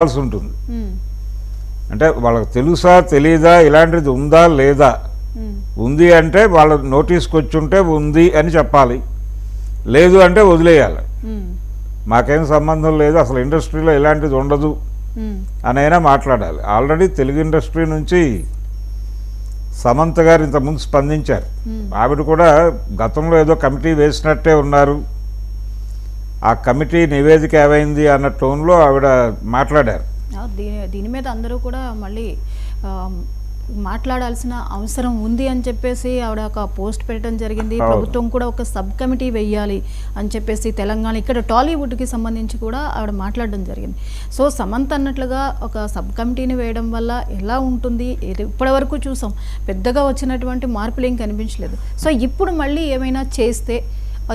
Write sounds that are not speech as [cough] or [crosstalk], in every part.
కావాల్సి ఉంటుంది అంటే వాళ్ళకి తెలుసా తెలీదా ఇలాంటిది ఉందా లేదా? ఉంది అంటే వాళ్ళ నోటీస్కి వచ్చి ఉంటే ఉంది అని చెప్పాలి. లేదు అంటే వదిలేయాలి. మాకేం సంబంధం లేదు అసలు ఇండస్ట్రీలో ఇలాంటిది ఉండదు అనైనా మాట్లాడాలి. ఆల్రెడీ తెలుగు ఇండస్ట్రీ నుంచి సమంత గారు ఇంతకుముందు స్పందించారు. ఆవిడ కూడా గతంలో ఏదో కమిటీ వేసినట్టే ఉన్నారు. ఆ కమిటీ నివేదిక ఏమైంది అన్న టోన్లో ఆవిడ మాట్లాడారు. దీని దీని మీద అందరూ కూడా మళ్ళీ మాట్లాడాల్సిన అవసరం ఉంది అని చెప్పేసి ఆవిడ ఒక పోస్ట్ పెట్టడం జరిగింది. ప్రభుత్వం కూడా ఒక సబ్ కమిటీ వెయ్యాలి అని చెప్పేసి తెలంగాణ ఇక్కడ టాలీవుడ్కి సంబంధించి కూడా ఆవిడ మాట్లాడడం జరిగింది. సో సమంత్ అన్నట్లుగా ఒక సబ్ కమిటీని వేయడం వల్ల ఎలా ఉంటుంది? ఇప్పటివరకు చూసాం. పెద్దగా వచ్చినటువంటి మార్పులు ఏం కనిపించలేదు. సో ఇప్పుడు మళ్ళీ ఏమైనా చేస్తే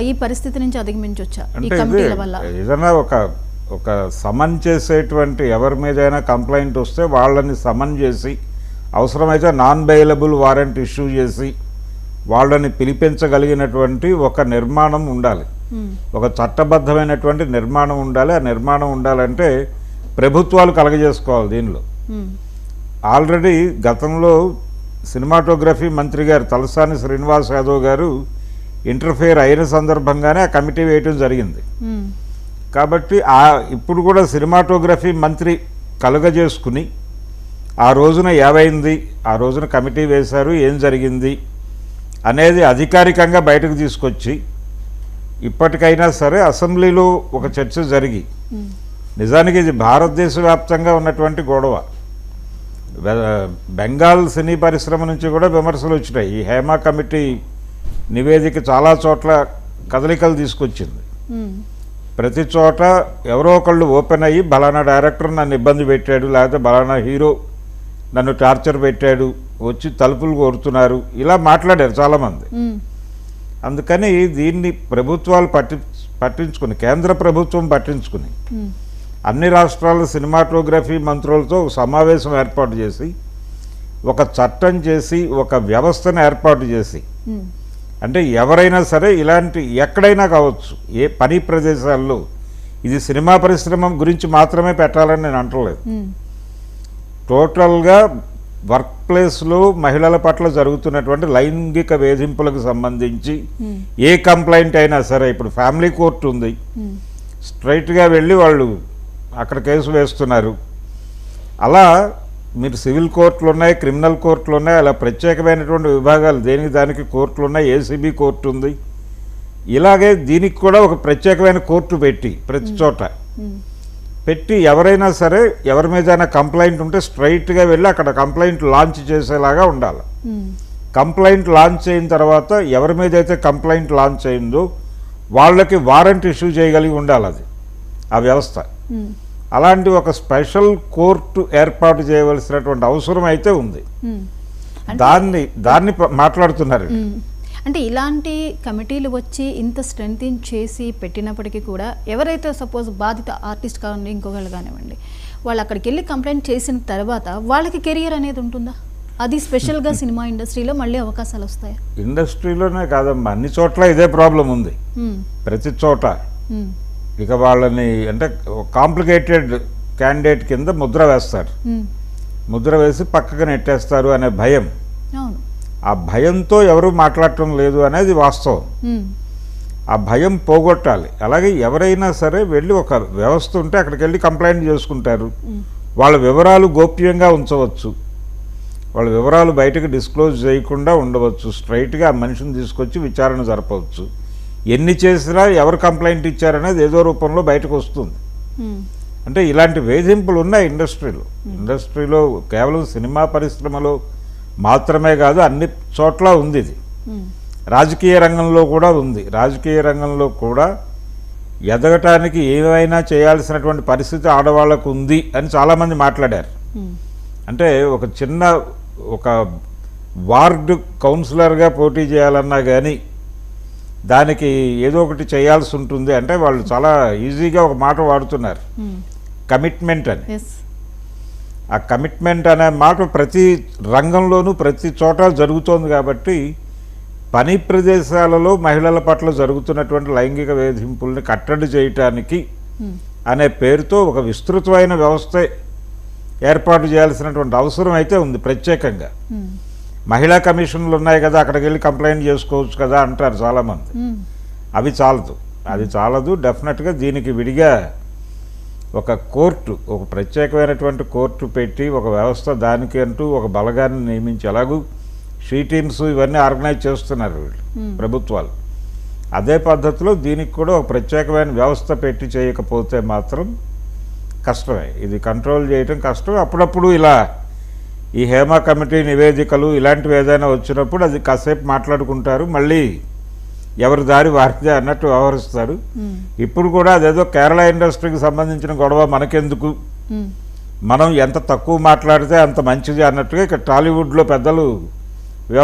ఈ పరిస్థితి నుంచి ఈ కమిటీల వల్ల? ఏదైనా ఒక ఒక సమన్ చేసేటువంటి ఎవరి మీదైనా కంప్లైంట్ వస్తే వాళ్ళని సమన్ చేసి అవసరమైతే నాన్ బెయిలబుల్ వారెంట్ ఇష్యూ చేసి వాళ్ళని పిలిపించగలిగినటువంటి ఒక నిర్మాణం ఉండాలి. ఒక చట్టబద్ధమైనటువంటి నిర్మాణం ఉండాలి. ఆ నిర్మాణం ఉండాలంటే ప్రభుత్వాలు కలగజేసుకోవాలి దీనిలో. ఆల్రెడీ గతంలో సినిమాటోగ్రఫీ మంత్రి గారు తలసాని శ్రీనివాస్ యాదవ్ గారు ఇంటర్ఫేర్ అయిన సందర్భంగానే ఆ కమిటీ వేయటం జరిగింది. కాబట్టి ఆ ఇప్పుడు కూడా సినిమాటోగ్రఫీ మంత్రి కలుగజేసుకుని ఆ రోజున ఏవైంది ఆ రోజున కమిటీ వేశారు ఏం జరిగింది అనేది అధికారికంగా బయటకు తీసుకొచ్చి ఇప్పటికైనా సరే అసెంబ్లీలో ఒక చర్చ జరిగి నిజానికి ఇది భారతదేశ వ్యాప్తంగా ఉన్నటువంటి గొడవ. బెంగాల్ సినీ పరిశ్రమ నుంచి కూడా విమర్శలు వచ్చినాయి. ఈ హేమా కమిటీ నివేదిక చాలా చోట్ల కదలికలు తీసుకొచ్చింది. ప్రతి చోట ఎవరో ఒకళ్ళు ఓపెన్ అయ్యి బలానా డైరెక్టర్ నన్ను ఇబ్బంది పెట్టాడు లేకపోతే బలానా హీరో నన్ను టార్చర్ పెట్టాడు వచ్చి తలుపులు కోరుతున్నారు ఇలా మాట్లాడారు చాలామంది. అందుకని దీన్ని ప్రభుత్వాలు పట్టి పట్టించుకుని కేంద్ర ప్రభుత్వం పట్టించుకుని అన్ని రాష్ట్రాల సినిమాటోగ్రఫీ మంత్రులతో సమావేశం ఏర్పాటు చేసి ఒక చట్టం చేసి ఒక వ్యవస్థను ఏర్పాటు చేసి అంటే ఎవరైనా సరే ఇలాంటి ఎక్కడైనా కావచ్చు ఏ పని ప్రదేశాల్లో ఇది సినిమా పరిశ్రమ గురించి మాత్రమే పెట్టాలని నేను అంటలేదు. టోటల్గా వర్క్ ప్లేస్లో మహిళల పట్ల జరుగుతున్నటువంటి లైంగిక వేధింపులకు సంబంధించి ఏ కంప్లైంట్ అయినా సరే ఇప్పుడు ఫ్యామిలీ కోర్టు ఉంది. స్ట్రైట్గా వెళ్ళి వాళ్ళు అక్కడ కేసు వేస్తున్నారు. అలా మీరు సివిల్ కోర్టులు ఉన్నాయి క్రిమినల్ కోర్టులు ఉన్నాయి అలా ప్రత్యేకమైనటువంటి విభాగాలు దేనికి దానికి కోర్టులు ఉన్నాయి ఏసీబీ కోర్టు ఉంది. ఇలాగే దీనికి కూడా ఒక ప్రత్యేకమైన కోర్టు పెట్టి ప్రతి చోట. పెట్టి ఎవరైనా సరే ఎవరి మీదైనా కంప్లైంట్ ఉంటే స్ట్రైట్గా వెళ్ళి అక్కడ కంప్లైంట్ లాంచ్ చేసేలాగా ఉండాలి. కంప్లైంట్ లాంచ్ అయిన తర్వాత ఎవరి మీద అయితే కంప్లైంట్ లాంచ్ అయిందో వాళ్ళకి వారెంట్ ఇష్యూ చేయగలిగి ఉండాలి అది. ఆ వ్యవస్థ. అలాంటి ఒక స్పెషల్ కోర్టు ఏర్పాటు చేయవలసినటువంటి అవసరం అయితే ఉంది. దాన్ని దాన్ని మాట్లాడుతున్నారు. అంటే ఇలాంటి కమిటీలు వచ్చి ఇంత స్ట్రెంగ్ చేసి పెట్టినప్పటికీ కూడా ఎవరైతే సపోజ్ బాధిత ఆర్టిస్ట్ కానివ్వండి ఇంకొకళ్ళు కానివ్వండి వాళ్ళు అక్కడికి వెళ్ళి కంప్లైంట్ చేసిన తర్వాత వాళ్ళకి కెరియర్ అనేది ఉంటుందా? అది స్పెషల్గా [laughs] సినిమా ఇండస్ట్రీలో మళ్ళీ అవకాశాలు వస్తాయా? ఇండస్ట్రీలోనే కాదమ్మా అన్ని చోట్ల ఇదే ప్రాబ్లం ఉంది. ప్రతి చోట. ఇక వాళ్ళని అంటే కాంప్లికేటెడ్ క్యాండిడేట్ కింద ముద్ర వేస్తారు. ముద్ర వేసి పక్కకు నెట్టేస్తారు అనే భయం. ఆ భయంతో ఎవరు మాట్లాడటం లేదు అనేది వాస్తవం. ఆ భయం పోగొట్టాలి. అలాగే ఎవరైనా సరే వెళ్ళి ఒక వ్యవస్థ ఉంటే అక్కడికి వెళ్ళి కంప్లైంట్ చేసుకుంటారు. వాళ్ళ వివరాలు గోప్యంగా ఉంచవచ్చు. వాళ్ళ వివరాలు బయటకు డిస్క్లోజ్ చేయకుండా ఉండవచ్చు. స్ట్రైట్గా ఆ మనిషిని తీసుకొచ్చి విచారణ జరపవచ్చు. ఎన్ని చేసినా ఎవరు కంప్లైంట్ ఇచ్చారనేది ఏదో రూపంలో బయటకు వస్తుంది. అంటే ఇలాంటి వేధింపులు ఉన్నాయి ఇండస్ట్రీలో. ఇండస్ట్రీలో కేవలం సినిమా పరిశ్రమలో మాత్రమే కాదు అన్ని చోట్ల ఉంది ఇది. రాజకీయ రంగంలో కూడా ఉంది. రాజకీయ రంగంలో కూడా ఎదగటానికి ఏమైనా చేయాల్సినటువంటి పరిస్థితి ఆడవాళ్ళకు ఉంది అని చాలామంది మాట్లాడారు. అంటే ఒక చిన్న ఒక వార్డు కౌన్సిలర్గా పోటీ చేయాలన్నా కానీ దానికి ఏదో ఒకటి చేయాల్సి ఉంటుంది అంటే వాళ్ళు చాలా ఈజీగా ఒక మాట వాడుతున్నారు. కమిట్మెంట్ అని. ఎస్ ఆ కమిట్మెంట్ అనే మాట ప్రతి రంగంలోనూ ప్రతి చోట జరుగుతోంది కాబట్టి పని ప్రదేశాలలో మహిళల పట్ల జరుగుతున్నటువంటి లైంగిక వేధింపుల్ని కట్టడి చేయటానికి ఉమ్, అనే పేరుతో ఒక విస్తృతమైన వ్యవస్థ ఏర్పాటు చేయాల్సినటువంటి అవసరం అయితే ఉంది ప్రత్యేకంగా. ఉమ్, మహిళా కమిషన్లు ఉన్నాయి కదా అక్కడికి వెళ్ళి కంప్లైంట్ చేసుకోవచ్చు కదా అంటారు చాలామంది. అవి చాలదు. అది చాలదు డెఫినెట్గా దీనికి విడిగా ఒక కోర్టు ఒక ప్రత్యేకమైనటువంటి కోర్టు పెట్టి ఒక వ్యవస్థ దానికి అంటూ ఒక బలగాన్ని నియమించి ఎలాగూ షీ టీమ్స్ ఇవన్నీ ఆర్గనైజ్ చేస్తున్నారు వీళ్ళు. ప్రభుత్వాలు. అదే పద్ధతిలో దీనికి కూడా ఒక ప్రత్యేకమైన వ్యవస్థ పెట్టి చేయకపోతే మాత్రం కష్టమే. ఇది కంట్రోల్ చేయటం కష్టం. అప్పుడప్పుడు ఇలా ఈ హేమ కమిటీ నివేదికలు ఇలాంటివి ఏదైనా వచ్చినప్పుడు అది కాసేపు మాట్లాడుకుంటారు మళ్ళీ ఎవరి దారి వారిదే అన్నట్టు వ్యవహరిస్తారు. ఇప్పుడు కూడా అదేదో కేరళ ఇండస్ట్రీకి సంబంధించిన గొడవ మనకెందుకు? మనం ఎంత తక్కువ మాట్లాడితే అంత మంచిది అన్నట్టుగా ఇక్కడ టాలీవుడ్లో పెద్దలు